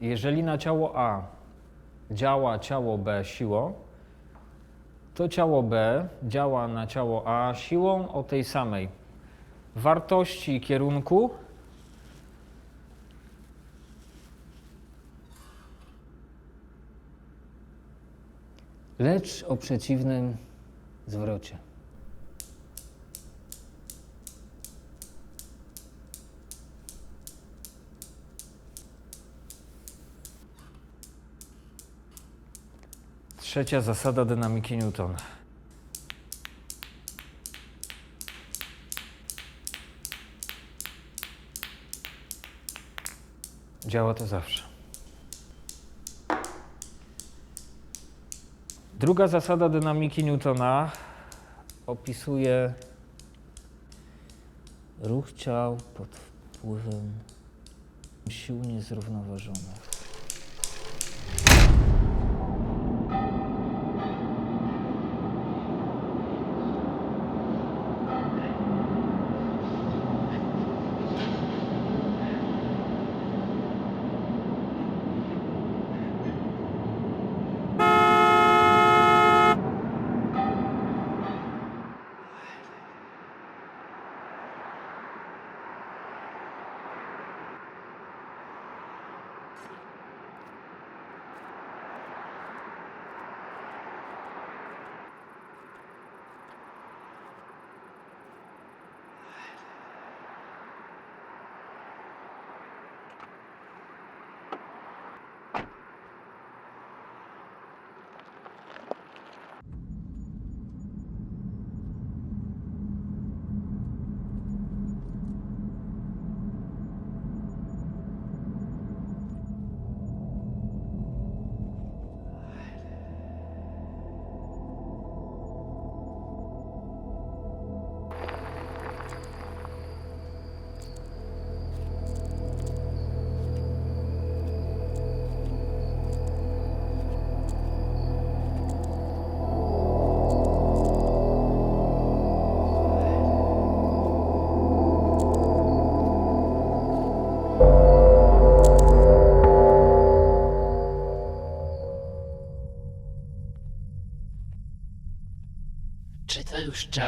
Jeżeli na ciało A działa ciało B siłą, to ciało B działa na ciało A siłą o tej samej wartości kierunku, lecz o przeciwnym zwrocie. Trzecia zasada dynamiki Newtona. Działa to zawsze. Druga zasada dynamiki Newtona opisuje ruch ciał pod wpływem sił niezrównoważonych. Czy to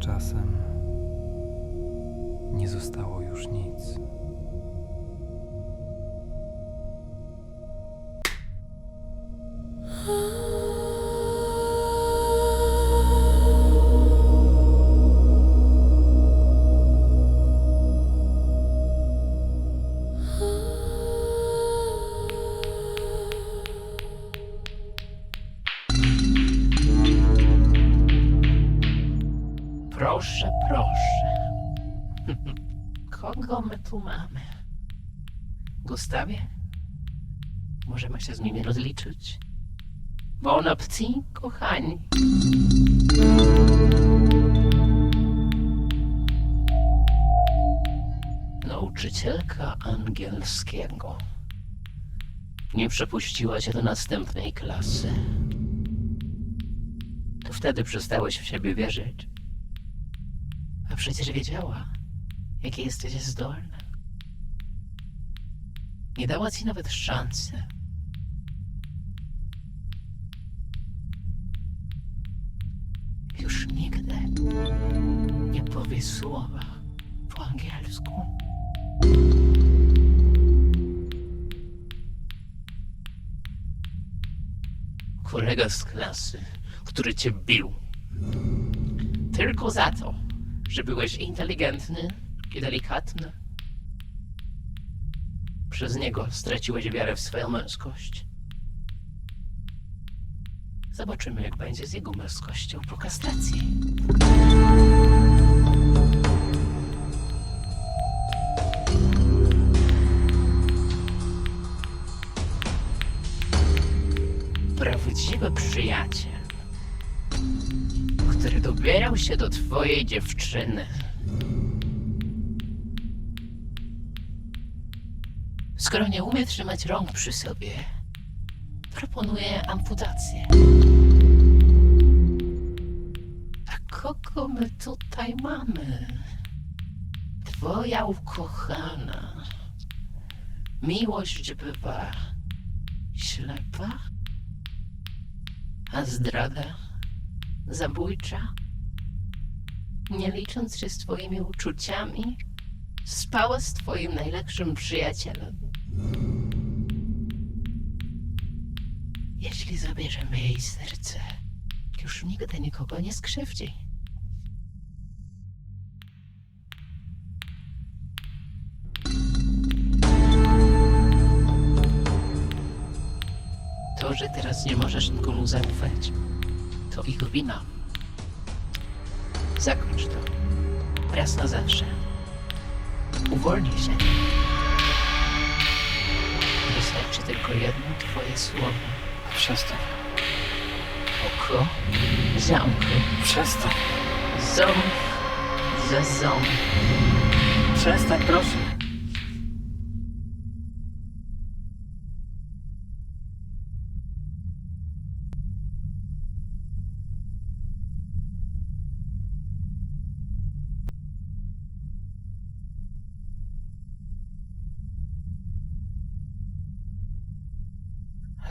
czasem nie zostało już nic. Proszę, proszę. Kogo my tu mamy? Gustawie? Możemy się z nimi rozliczyć. Bon appetit, kochani. Nauczycielka angielskiego. Nie przepuściła cię do następnej klasy. To wtedy przestałeś w siebie wierzyć przecież wiedziała, jakie jesteś zdolny. Nie dała ci nawet szansy. Już nigdy nie powie słowa po angielsku. Kolega z klasy, który cię bił. Tylko za to, że byłeś inteligentny i delikatny. Przez niego straciłeś wiarę w swoją męskość. Zobaczymy, jak będzie z jego męskością po kastracji. Się do twojej dziewczyny. Skoro nie umie trzymać rąk przy sobie, proponuję amputację. A kogo my tutaj mamy? Twoja ukochana. Miłość bywa ślepa, a zdrada zabójcza. Nie licząc się z twoimi uczuciami, spała z twoim najlepszym przyjacielem. Jeśli zabierzemy jej serce, już nigdy nikogo nie skrzywdzi. To, że teraz nie możesz nikomu zaufać, to ich wina. Zakończ to. Raz na zawsze. Uwolnij się. Wystarczy tylko jedno twoje słowo. Przestań. Oko za oko. Przestań. Ząb za ząb. Przestań, proszę.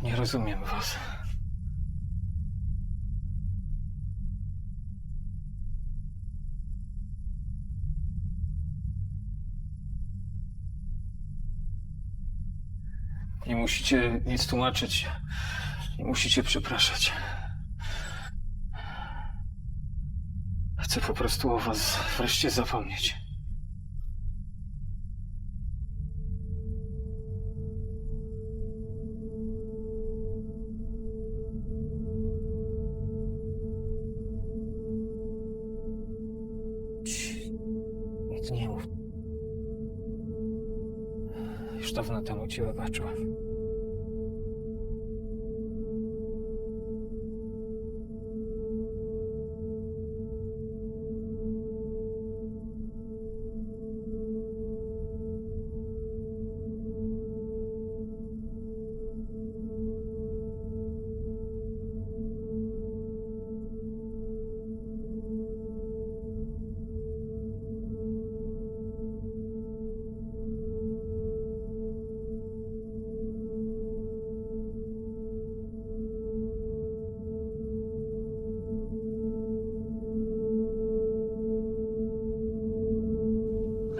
Nie rozumiem was. Nie musicie nic tłumaczyć. Nie musicie przepraszać. Chcę po prostu o was wreszcie zapomnieć. Nie mów. Już dawno temu ci wybaczyłem.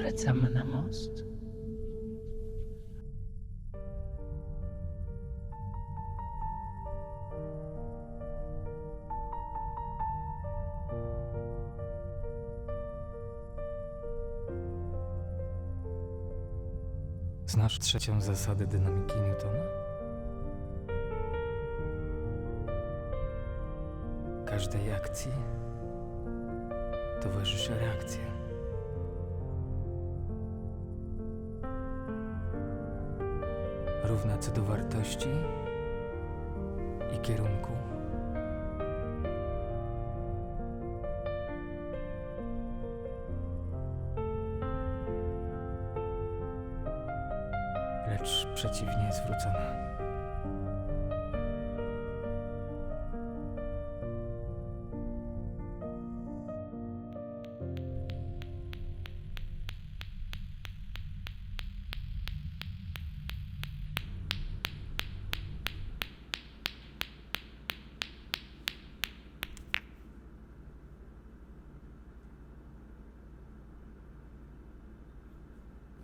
Wracamy na most. Znasz trzecią zasadę dynamiki Newtona? Każdej akcji towarzyszy reakcja. Równa co do wartości i kierunku. lecz przeciwnie zwrócona.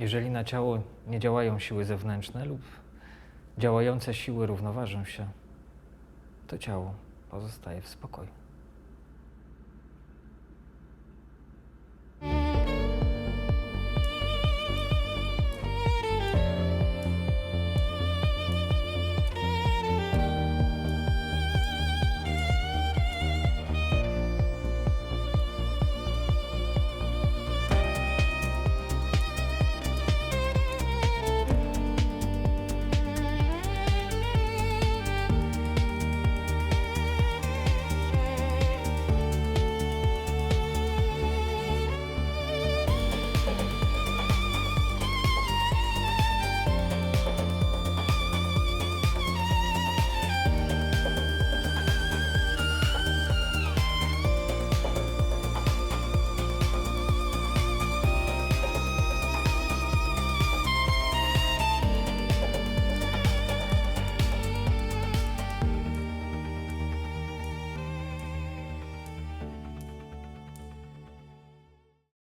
Jeżeli na ciało nie działają siły zewnętrzne lub działające siły równoważą się, to ciało pozostaje w spokoju.